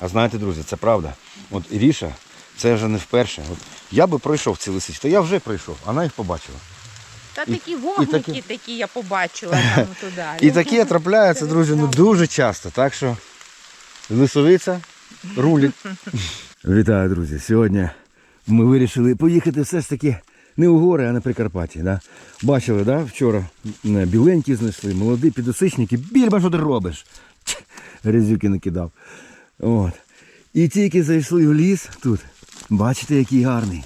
А знаєте, друзі, це правда. От Іріша, це вже не вперше. От я би пройшов ці лисички, то я вже пройшов, вона їх побачила. Та І- такі вогники такі- такі я побачила там туди. І таке трапляється, друзі, ну дуже часто. Так що лисовиця рулить. Вітаю, друзі. Сьогодні ми вирішили поїхати все ж таки не у гори, а на Прикарпатті. Да? Бачили, да? вчора біленькі знайшли, молоді підосичники. Більба, що ти робиш? Ть, Грязюки накидав. От. І тільки зайшли в ліс тут. Бачите, який гарний.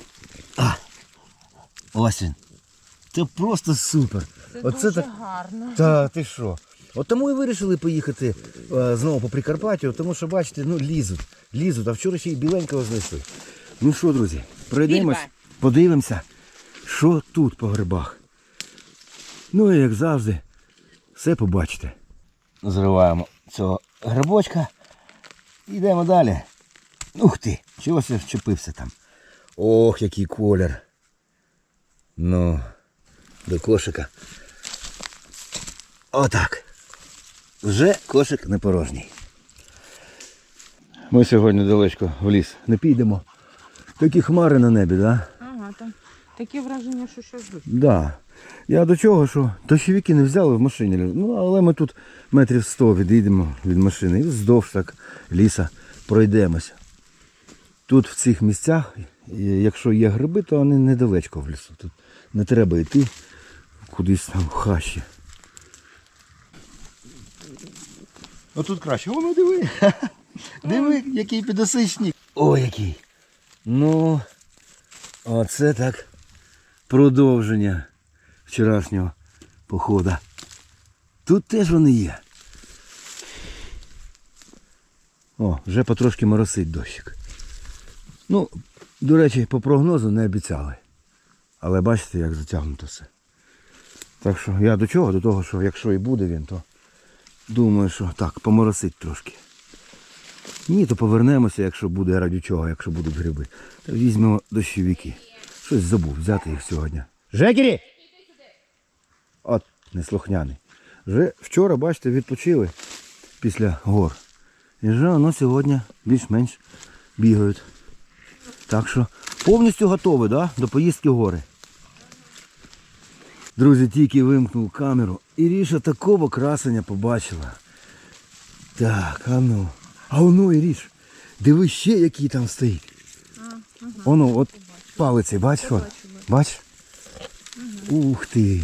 А, ось він. Це просто супер. Це Оце дуже так. гарно. Та ти що? От тому і вирішили поїхати е, знову по Прикарпаттю, тому що, бачите, ну лізуть, лізуть, а вчора ще й біленького знайшли. Ну що, друзі, пройдемось, подивимося, що тут по грибах. Ну і як завжди, все побачите. Зриваємо цього грибочка. Йдемо далі. Ух ти, чогось я вчепився там. Ох, який колір. Ну, до кошика. Отак. Вже кошик не порожній. Ми сьогодні далечко в ліс не підемо. Такі хмари на небі, так? Да? Ага, там таке враження, що щось дощ. Да. Я до чого, що дощовики не взяли в машині. Ну, але ми тут метрів 100 відійдемо від машини і вздовж так ліса пройдемося. Тут в цих місцях, якщо є гриби, то вони недалечко в лісу. Тут не треба йти кудись там в хащі. Отут краще. Воно диви. Диви, який підосичник. О, який. Ну, оце так продовження вчорашнього походу. Тут теж вони є. О, вже потрошки моросить дощик. Ну, до речі, по прогнозу не обіцяли. Але бачите, як затягнуто все. Так що я до чого? До того, що якщо і буде він, то думаю, що так, поморосить трошки. Ні, то повернемося, якщо буде раді чого, якщо будуть гриби. Візьмемо дощовики. Щось забув взяти їх сьогодні. Жекері! От, неслухняний. Вже вчора, бачите, відпочили після гор. І вже воно сьогодні більш-менш бігають. Так що повністю готові да, до поїздки в гори. Друзі, тільки вимкнув камеру і Ріша такого красення побачила. Так, а ну. А воно і ріж. Диви ще, який там стоїть. Воно, от палиці, бачиш? от? Бачиш? Ух ти.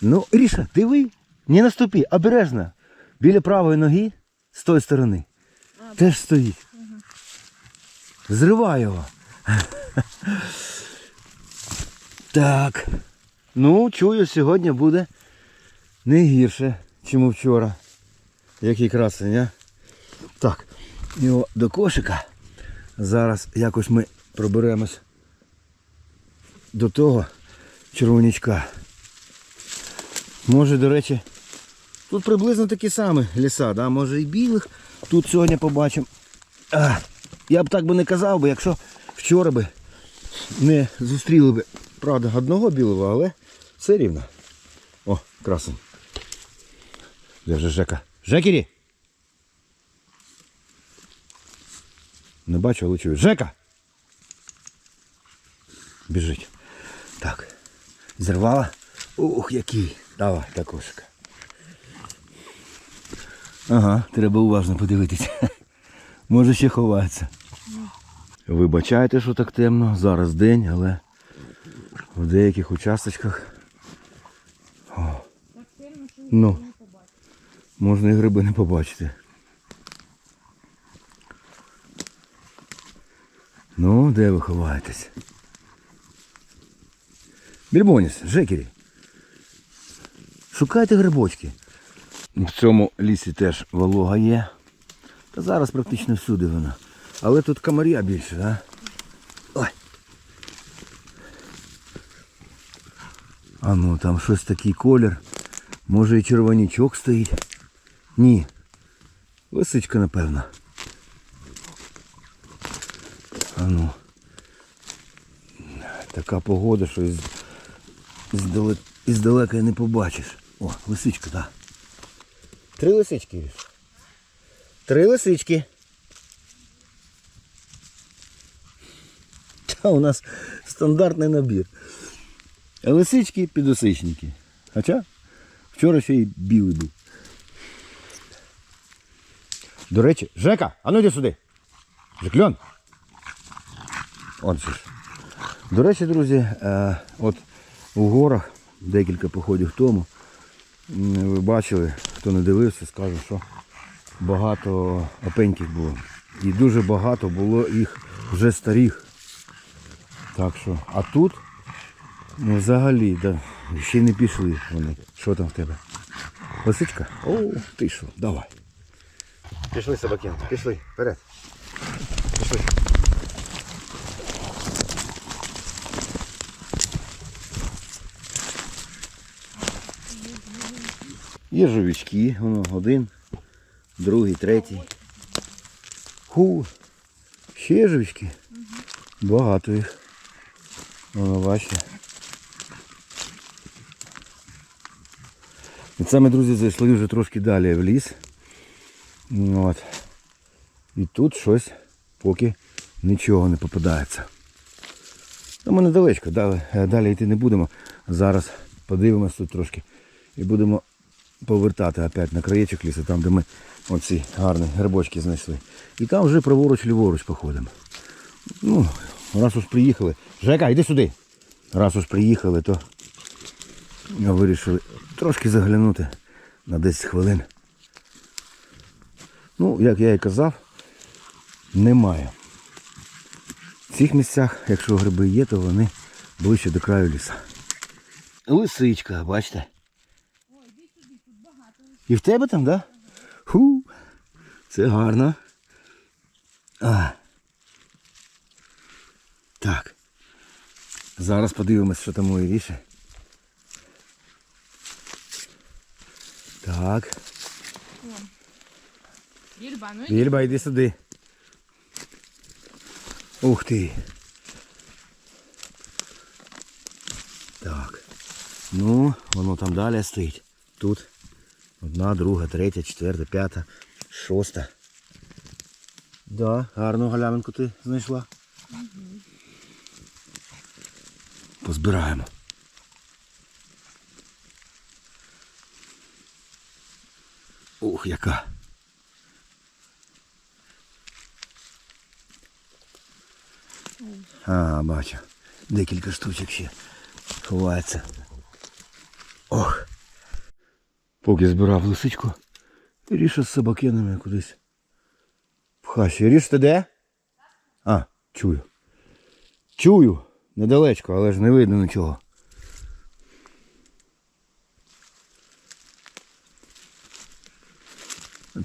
Ну, Ріша, диви, не наступи, обережно. Біля правої ноги з тої сторони. Теж стоїть. Зривай його. Так. Ну, чую, сьогодні буде не гірше, ніж вчора. Який красень, а? Так, його до кошика. Зараз якось ми проберемось до того червонячка. Може, до речі, тут приблизно такі самі ліса, да? може і білих. Тут сьогодні побачимо. Я б так би не казав, би, якщо вчора би не зустріли би, правда, одного білого, але все рівно. О, красень. Де вже Жека? Жекері! Не бачу, але чую. Жека! Біжить. Так. Зірвала. Ух, який. Давай, такошика. Ага, треба уважно подивитися. Може ще ховається. Вибачайте, що так темно. Зараз день, але в деяких участочках. О. Ну, можна і гриби не побачити. Ну, де ви ховаєтесь? Більбоніс, Жекері. Шукайте грибочки. В цьому лісі теж волога є. Та зараз практично всюди вона. Але тут комаря більше, а? Ой. А ну там щось такий колір. Може і червонічок стоїть. Ні. Лисичка, напевно. А ну. Така погода, що із, Іздалека, Іздалека не побачиш. О, лисичка, так. Три лисички. Три лисички. Та у нас стандартний набір. Лисички підосичники. Хоча вчора ще й білий був. До речі, Жека, а ну йди сюди. Жекльон. От же ж. До речі, друзі, е, от у горах декілька походів тому. Ви бачили, хто не дивився, скажу, що багато опеньків було. І дуже багато було їх вже старих. Так що, а тут ну, взагалі, да, ще не пішли вони. Що там в тебе? Лисичка? О, ти що, давай. Пішли, собаки, пішли, вперед. Є жовічки, воно один, другий, третій. Ху, ще жовічки. Багато їх. Воно бачите. І це ми, друзі, зайшли вже трошки далі в ліс. От. І тут щось поки нічого не попадається. Ну, ми недалечко, далі, е, далі йти не будемо. Зараз подивимось тут трошки і будемо повертати опять на краєчок лісу, там де ми оці гарні грибочки знайшли. І там вже праворуч ліворуч походимо. Ну, раз уж приїхали. Жека, йди сюди. Раз уж приїхали, то вирішили трошки заглянути на 10 хвилин. Ну, як я і казав, немає. В цих місцях, якщо гриби є, то вони ближче до краю ліса. Лисичка, бачите? І в тебе там, так? Да? Ху, це гарно. А. Так. Зараз подивимось, що там у Іріші. Так. Ільба, ну Вільба, йди сюди. Ух ти. Так. Ну, воно там далі стоїть. Тут одна, друга, третя, четверта, п'ята, шоста. Да, гарну галявинку ти знайшла. Позбираємо. Ух, яка. А, бачу. Декілька штучок ще ховається. Ох. Поки збирав лисичку, ріша з собакенами кудись. В хащі. Ріш ти де? А, чую. Чую. Недалечко, але ж не видно нічого.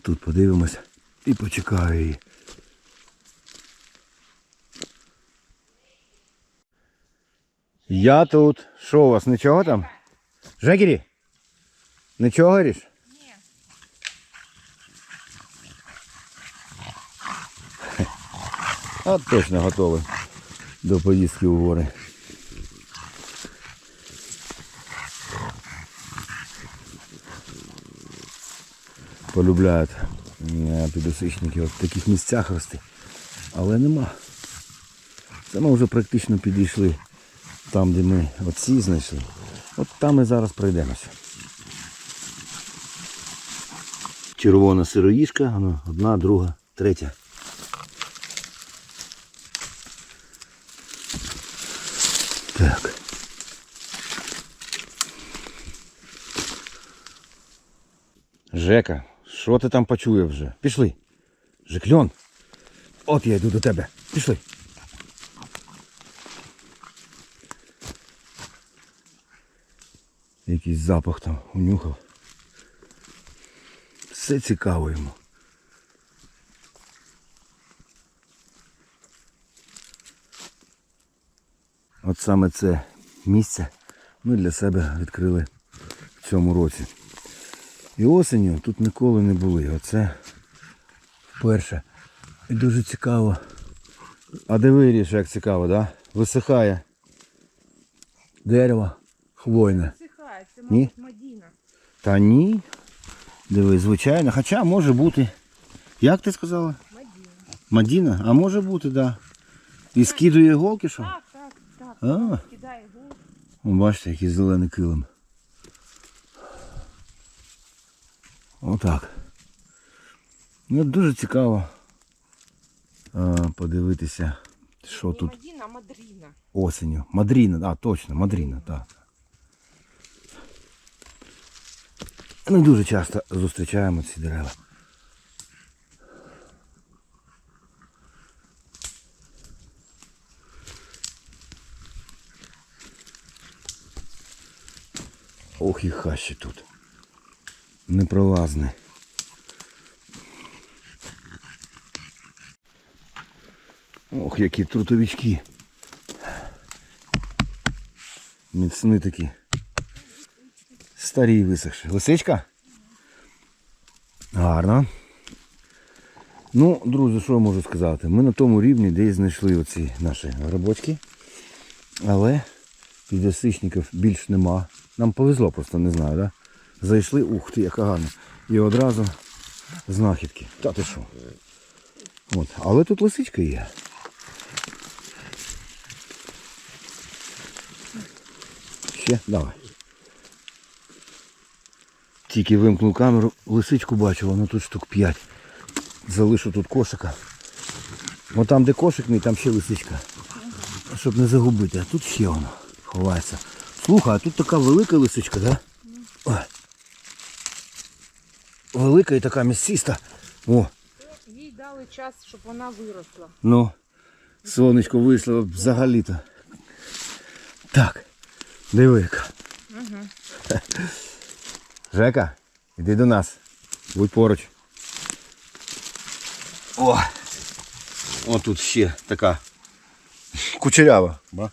Тут подивимось і почекаю її. Я тут. Що у вас, нічого там? Жекері? Нічого ріш? Ні. А точно готовий до поїздки у гори. Полюбляють підосичники в таких місцях рости. Але нема. Це ми вже практично підійшли там, де ми оці знайшли. От там ми зараз пройдемося. Червона сироїшка, воно одна, друга, третя. Так. Жека, що ти там почуєш вже? Пішли. Жекльон. От я йду до тебе. Пішли. Якийсь запах там унюхав. Все цікаво йому. От саме це місце ми для себе відкрили в цьому році. І осенью тут ніколи не були. Оце вперше. І дуже цікаво. А де виріш, як цікаво, да? Висихає дерево хвойне. Сихає, це мабуть Мадіна. Та ні. Диви, звичайно. Хоча може бути. Як ти сказала? Мадіна. Мадіна? А може бути, так. Да. І скидує іголки, що? Так, так, так. А, Кидає. О, бачите, який зелений килим. Отак. Ну, дуже цікаво а, подивитися, що Не тут Мадіна, а Мадріна. осінню. Мадріна, а, точно, Мадріна, так. Не дуже часто зустрічаємо ці дерева. Ох і хащі тут. Непролазне. Ох, які трутовички. Міцні такі. Старі висохші. Лисичка? Гарно. Ну, друзі, що я можу сказати? Ми на тому рівні, де і знайшли оці наші грибочки. Але підосичників більш нема. Нам повезло просто, не знаю, да? Зайшли, ух ти, яка гарна. І одразу знахідки. Та ти що? От. Але тут лисичка є. Ще? Давай. Тільки вимкнув камеру, лисичку бачу, воно тут штук 5. Залишу тут кошика. О там, де кошик мій, там ще лисичка. Щоб не загубити. А тут ще воно ховається. Слухай, а тут така велика лисичка, да? Ой. Велика і така місциста. О, Їй дали час, щоб вона виросла. ну, сонечко вийшло взагалі-то. Так, диви яка. Жека, іди до нас. Будь поруч. О! О, тут ще така кучерява. Ба?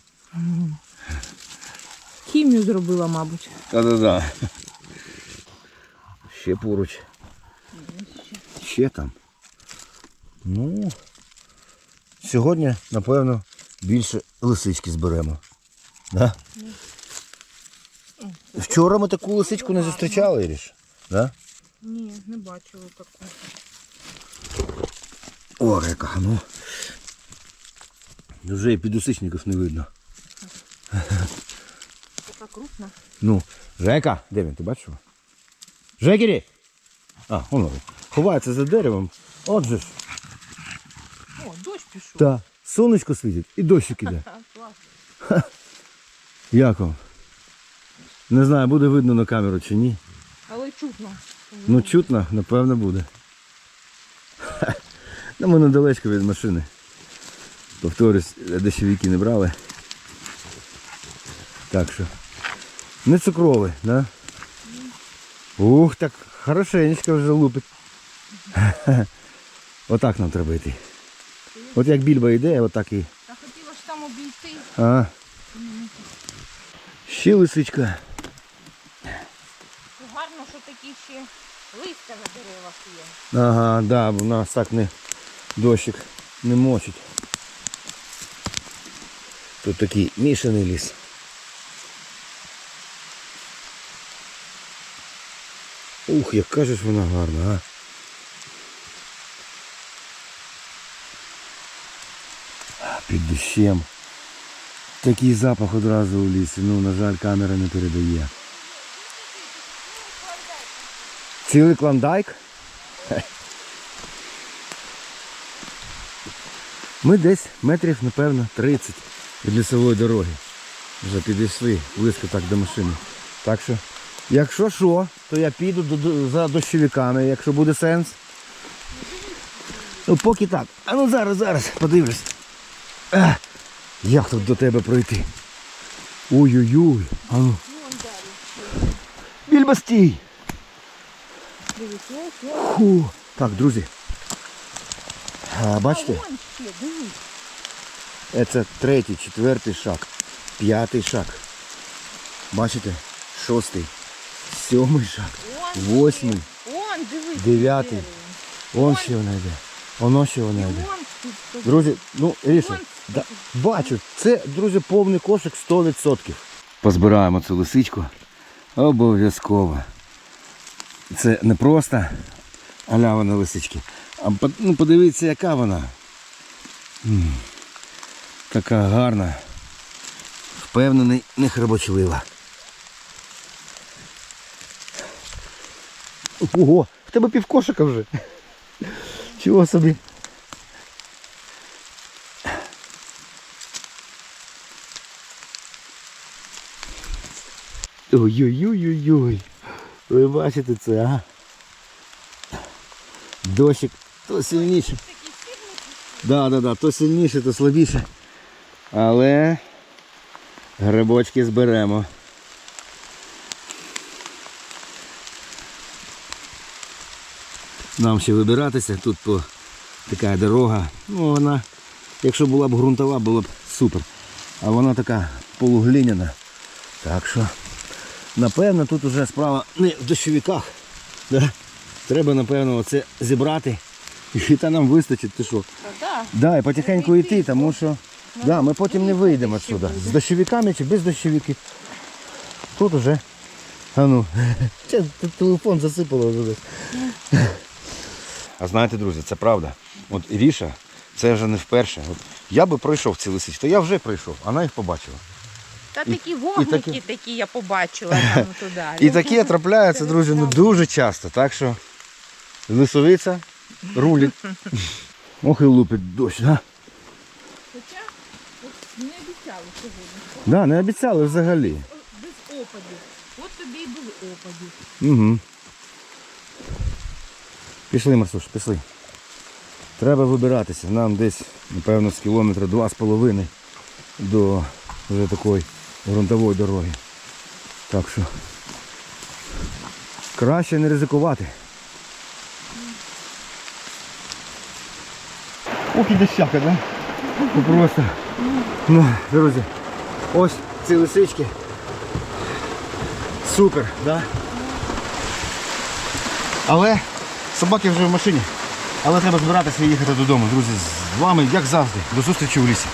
Хімію зробила, мабуть. Та-да-да. Ще поруч. Ще там. Ну. Сьогодні, напевно, більше лисички зберемо. Да? Вчора ми таку лисичку не зустрічали, Іріш. Да? Ні, не бачила таку. О, яка, ну. Вже і підусичників не видно. Така крупна. Ну, Жека, де він, ти бачиш? його? Жекері! А, воно. Ховається за деревом. От же ж. О, дощ пішов. Та, сонечко світить і дощик іде. Як вам? Не знаю, буде видно на камеру чи ні. Але чутно. Ну чутно, напевно, буде. Ну, ми недалечко від машини. Повторюсь, дощовики не брали. Так що. Не цукровий, да? Ух, так хорошенечко вже лупить. Отак нам треба йти. От як більба йде, отак і. Та хотіла ж там обійти. А. Ще лисичка. Ну, Гарно, що такі ще листя на деревах є. Ага, да, бо у нас так не дощик не мочить. Тут такий мішаний ліс. Ух, яка ж вона гарна, а. Під дощем. Такий запах одразу у лісі. Ну, на жаль, камера не передає. Цілий клондайк? Ми десь метрів, напевно, 30 від лісової дороги. Вже підійшли близько так до машини. Так що, якщо що, то я піду до- до- за дощовиками, якщо буде сенс. Ну поки так. А ну зараз, зараз, подивлюсь. А, як тут до тебе пройти? Ой-ой-ой. А ну. Більба стій! Фу. Так, друзі. А, бачите? Це третій, четвертий шаг, п'ятий шаг. Бачите? Шостий, сьомий шаг, восьмий. Дев'ятий. он ще вона йде. Воно ще вона йде. Друзі, ну Вон да, бачу, це, друзі, повний кошик 100%. Позбираємо цю лисичку. Обов'язково. Це не просто алява на лисички. А ну, подивіться, яка вона. Така гарна. Впевнений, не хребочлива. Ого, в тебе півкошика вже. Чого собі? Ой-ой-ой-ой-ой. Ви бачите це, а? Дощик то сильніше. Да, да, да, то сильніше, то слабіше. Але грибочки зберемо. Нам ще вибиратися, тут по така дорога. Ну вона, якщо була б ґрунтова, було б супер. А вона така полуглиняна. Так що, напевно, тут уже справа не в дощовиках. Да? Треба, напевно, оце зібрати. І та нам вистачить, ти що? Да. Да, і потихеньку йти, тому що да, ми потім не вийдемо сюди. З дощовиками чи без дощовиків. Тут уже. А ну, телефон засипало вже десь. А знаєте, друзі, це правда. От Іріша, це вже не вперше. От я би пройшов ці лисички, то я вже пройшов, вона їх побачила. Та І- такі вогники такі- такі я побачила там туди. І таке трапляється, друзі, ну дуже часто. Так що лисовиця рулить. Ох і лупить дощ, да? Хоча не обіцяли сьогодні. Да, не обіцяли взагалі. Без опадів. От тобі і були опади. Угу. Пішли, Марсуш, пішли. Треба вибиратися. Нам десь, напевно, з кілометра два з половиною до вже такої ґрунтової дороги. Так що краще не ризикувати. Ох і дощака, да? Ну просто. Ну, друзі, ось ці лисички. Супер, да? Але собаки вже в машині. Але треба збиратися і їхати додому. Друзі, з вами, як завжди, до зустрічі у лісі.